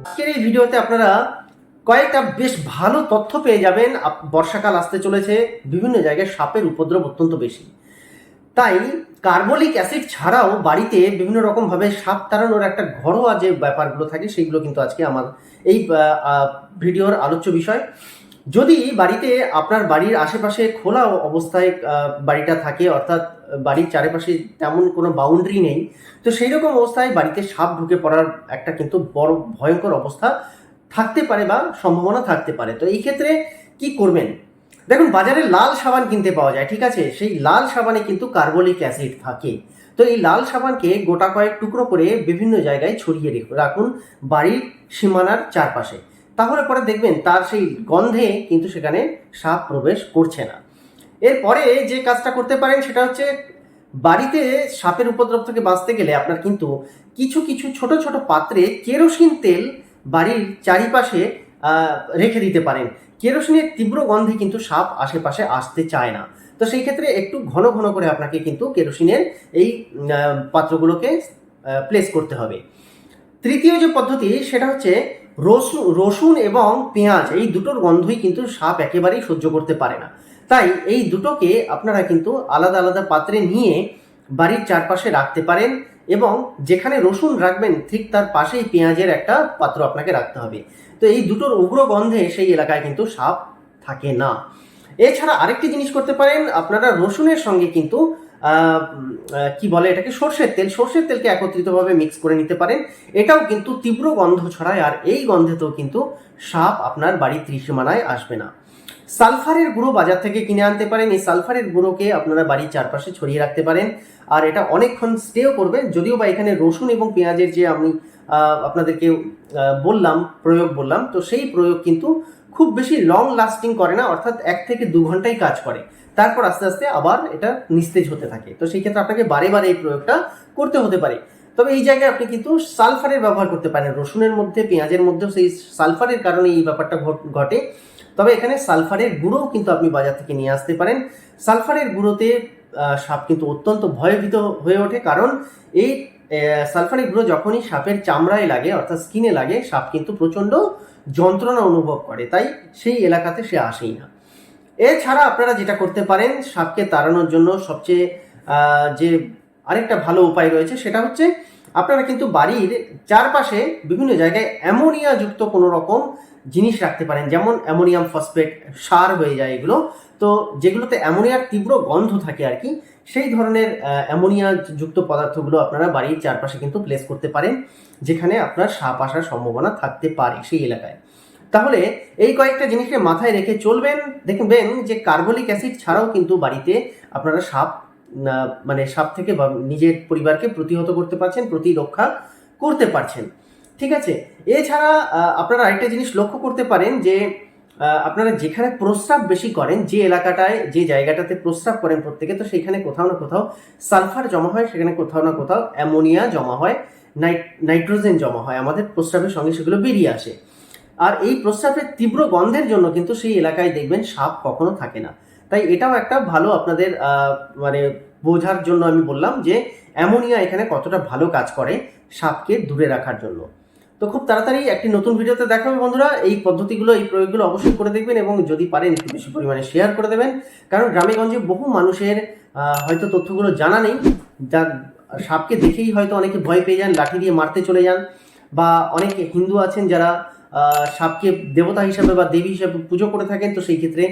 আজকের এই ভিডিওতে আপনারা কয়েকটা বেশ ভালো তথ্য পেয়ে যাবেন। বর্ষাকাল আসতে চলেছে, বিভিন্ন জায়গায় সাপের উপদ্রব অত্যন্ত বেশি। তাই কার্বলিক অ্যাসিড ছাড়াও বাড়িতে বিভিন্ন রকমভাবে সাপ তাড়ানোর একটা ঘরোয়া যে ব্যাপারগুলো থাকে সেইগুলো কিন্তু আজকে আমার এই ভিডিওর আলোচ্য বিষয়। যদি বাড়িতে আপনার বাড়ির আশেপাশে খোলা অবস্থায় বাড়িটা থাকে, অর্থাৎ বাড়ির চারিপাশে তেমন কোনো বাউন্ডারি নেই, তো সেই রকম অবস্থায় বাড়িতে সাপ ঢুকে পড়ার একটা কিন্তু বড় ভয়ঙ্কর অবস্থা থাকতে পারে বা সম্ভাবনা থাকতে পারে। তো এই ক্ষেত্রে কি করবেন? দেখুন, বাজারে লাল সাবান কিনতে পাওয়া যায়, ঠিক আছে? সেই লাল সাবানে কিন্তু কার্বলিক অ্যাসিড থাকে। তো এই লাল সাবানকে গোটা কয়েক টুকরো করে বিভিন্ন জায়গায় ছড়িয়ে রেখে- রাখুন বাড়ির সীমানার চারপাশে। তাহলে পরে দেখবেন তার সেই গন্ধে কিন্তু সেখানে সাপ প্রবেশ করছে না। এরপরে যে কাজটা করতে পারেন সেটা হচ্ছে বাড়িতে সাপের উপদ্রব থেকে বাঁচতে গেলে আপনার কিন্তু কিছু কিছু ছোট ছোট পাত্রে কেরোসিন তেল বাড়ির চারিপাশে রেখে দিতে পারেন। কেরোসিনের তীব্র গন্ধে কিন্তু সাপ আশেপাশে আসতে চায় না। তো সেই ক্ষেত্রে একটু ঘন ঘন করে আপনাকে কিন্তু কেরোসিনের এই পাত্রগুলোকে প্লেস করতে হবে। তৃতীয় যে পদ্ধতি সেটা হচ্ছে রসুন রসুন এবং পেঁয়াজ, এই দুটোর গন্ধই কিন্তু সাপ একেবারেই সহ্য করতে পারে না। তাই এই দুটোকে আপনারা কিন্তু আলাদা আলাদা পাত্রে নিয়ে বাড়ির চারপাশে রাখতে পারেন এবং যেখানে রসুন রাখবেন, ঠিক তার পাশেই পেঁয়াজের একটা পাত্র আপনাকে রাখতে হবে। তো এই দুটোর উগ্র গন্ধে সেই এলাকায় কিন্তু সাপ থাকে না। এছাড়া আরেকটি জিনিস করতে পারেন, আপনারা রসুনের সঙ্গে কিন্তু কি বলে এটাকে? সর্ষের তেল। সর্ষের তেলকে একত্রিতভাবে মিক্স করে নিতে পারেন এটাও কিন্তু তীব্র গন্ধ ছড়ায়, আর এই গন্ধেতেও কিন্তু সাপ আপনার বাড়ির ত্রিসীমানায় আসবে না। সালফারের গুঁড়ো বাজার থেকে কিনে আনতে পারেন। এই সালফারের গুঁড়োকে আপনারা বাড়ির চারপাশে ছড়িয়ে রাখতে পারেন। আর এটা অনেকক্ষণ স্টেও করবে যদিও বা এখানে রসুন এবং পেঁয়াজের যে আমি আপনাদেরকে বললাম, প্রয়োগ বললাম, তো সেই প্রয়োগ কিন্তু খুব বেশি লং লাস্টিং করে না। অর্থাৎ এক থেকে দু ঘন্টাই কাজ করে। তারপর আস্তে আস্তে আবার এটা নিস্তেজ হতে থাকে। তো সেই ক্ষেত্রে আপনাকে বারে বারে এই প্রয়োগটা করতে হতে পারে। তবে এই জায়গায় আপনি কিন্তু সালফারের ব্যবহার করতে পারেন। রসুনের মধ্যে, পেঁয়াজের মধ্যেও সেই সালফারের কারণে এই ব্যাপারটা ঘট- তবে এখানে সালফারের গুঁড়োও কিন্তু আপনি বাজার থেকে নিয়ে আসতে পারেন। সালফারের গুঁড়োতে সাপ কিন্তু অত্যন্ত ভয়ভীত হয়ে ওঠে। কারণ এই সালফারের গুঁড়ো যখনই সাপের চামড়ায় লাগে, অর্থাৎ স্কিনে লাগে, সাপ কিন্তু প্রচণ্ড যন্ত্রণা অনুভব করে। তাই সেই এলাকাতে সে আসেই না। এছাড়া আপনারা যেটা করতে পারেন, সাপকে তাড়ানোর জন্য সবচেয়ে যে আরেকটা ভালো উপায় রয়েছে সেটা হচ্ছে আপনারা কিন্তু বাড়ির চারপাশে বিভিন্ন জায়গায় অ্যামোনিয়া যুক্ত কোনো রকম জিনিস রাখতে পারেন, যেমন অ্যামোনিয়াম ফসফেট, সার হয়ে যায় এগুলো। তো যেগুলোতে অ্যামোনিয়ার তীব্র গন্ধ থাকে আর কি, সেই ধরনের অ্যামোনিয়া যুক্ত পদার্থগুলো আপনারা বাড়ির চারপাশে কিন্তু প্লেস করতে পারেন, যেখানে আপনার সাপ আসার সম্ভাবনা থাকতে পারে সেই এলাকায়। তাহলে এই কয়েকটা জিনিসকে মাথায় রেখে চলবেন, দেখবেন যে কার্বলিক অ্যাসিড ছাড়াও কিন্তু বাড়িতে আপনারা সাপ মানে সাপ থেকে বা নিজের পরিবারকে প্রতিহত করতে পারছেন, প্রতিরক্ষা করতে পারছেন। ঠিক আছে? এছাড়া আপনারা আরেকটা জিনিস লক্ষ্য করতে পারেন যে আপনারা যেখানে প্রস্রাব বেশি করেন, যে এলাকাটায়, যে জায়গাটাতে প্রস্রাব করেন প্রত্যেকে, তো সেখানে কোথাও না কোথাও সালফার জমা হয়, সেখানে কোথাও না কোথাও অ্যামোনিয়া জমা হয়, নাইট, নাইট্রোজেন জমা হয়, আমাদের প্রস্রাবের সঙ্গে সেগুলো বেরিয়ে আসে। আর এই প্রস্রাবের তীব্র গন্ধের জন্য কিন্তু সেই এলাকায় দেখবেন সাপ কখনো থাকে না। তাই এটাও একটা ভালো আপনাদের মানে বোঝার জন্য আমি বললাম যে অ্যামোনিয়া এখানে কতটা ভালো কাজ করে সাপকে দূরে রাখার জন্য। তো খুব তাড়াতাড়ি একটি নতুন ভিডিওতে দেখা হবে বন্ধুরা। এই পদ্ধতিগুলো, এই প্রয়োগগুলো অবশ্যই করে দেখবেন এবং যদি পারেন একটু বেশি পরিমাণে শেয়ার করে দেবেন। কারণ গ্রামে গঞ্জে বহু মানুষের হয়তো তথ্যগুলো জানা নেই। যা সাপকে দেখেই হয়তো অনেকে ভয় পেয়ে যান, লাঠি দিয়ে মারতে চলে যান। বা অনেকে হিন্দু আছেন যারা সাপকে দেবতা হিসাবে বা দেবী হিসাবে পুজো করে থাকেন, তো সেই ক্ষেত্রে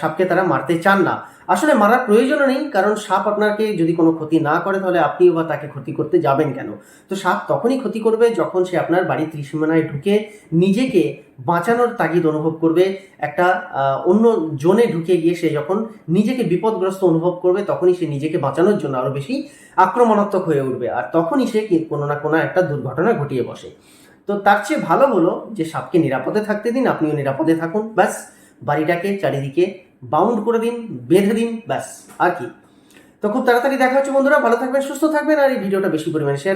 সাপকে তারা মারতে চান না। আসলে মারার প্রয়োজনও নেই, কারণ সাপ আপনাকে যদি কোনো ক্ষতি না করে, তাহলে আপনিও বা তাকে ক্ষতি করতে যাবেন কেন? তো সাপ তখনই ক্ষতি করবে যখন সে আপনার বাড়ির ত্রিসীমানায় ঢুকে নিজেকে বাঁচানোর তাগিদ অনুভব করবে। একটা অন্য জোনে ঢুকে গিয়ে সে যখন নিজেকে বিপদগ্রস্ত অনুভব করবে, তখনই সে নিজেকে বাঁচানোর জন্য আরও বেশি আক্রমণাত্মক হয়ে উঠবে। আর তখনই সে কোনো না কোনো একটা দুর্ঘটনা ঘটিয়ে বসে। তো তার চেয়ে ভালো হলো যে সাপকে নিরাপদে থাকতে দিন, আপনিও নিরাপদে থাকুন, ব্যাস। বাড়িটাকে চারিদিকে বাউন্ড করে দিন, বেঁধে দিন, ব্যাস। আর কি। তো খুব তাড়াতাড়ি দেখা হচ্ছে বন্ধুরা, ভালো থাকবেন, সুস্থ থাকবেন, আর এই ভিডিওটা বেশি পরিমাণে শেয়ার